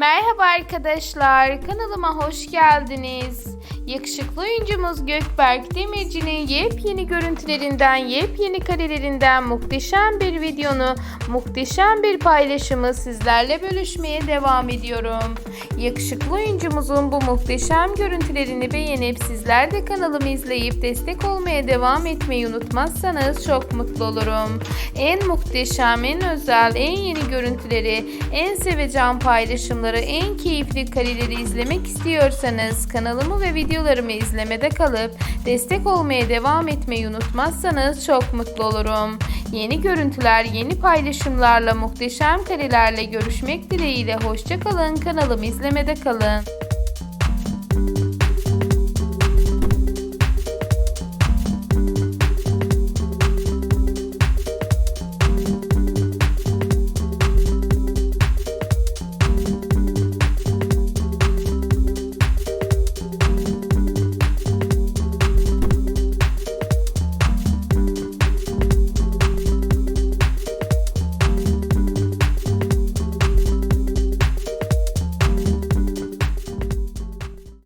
Merhaba arkadaşlar, kanalıma hoş geldiniz. Yakışıklı oyuncumuz Gökberk Demirci'nin yepyeni görüntülerinden, yepyeni karelerinden muhteşem bir videonu, muhteşem bir paylaşımı sizlerle bölüşmeye devam ediyorum. Yakışıklı oyuncumuzun bu muhteşem görüntülerini beğenip sizler de kanalımı izleyip destek olmaya devam etmeyi unutmazsanız çok mutlu olurum. En muhteşem, en özel, en yeni görüntüleri, en sevecen paylaşımları, en keyifli kareleri izlemek istiyorsanız kanalımı ve videolarımı izlemede kalıp destek olmaya devam etmeyi unutmazsanız çok mutlu olurum. Yeni görüntüler, yeni paylaşımlarla, muhteşem karelerle görüşmek dileğiyle hoşçakalın. Kanalımı izlemede kalın.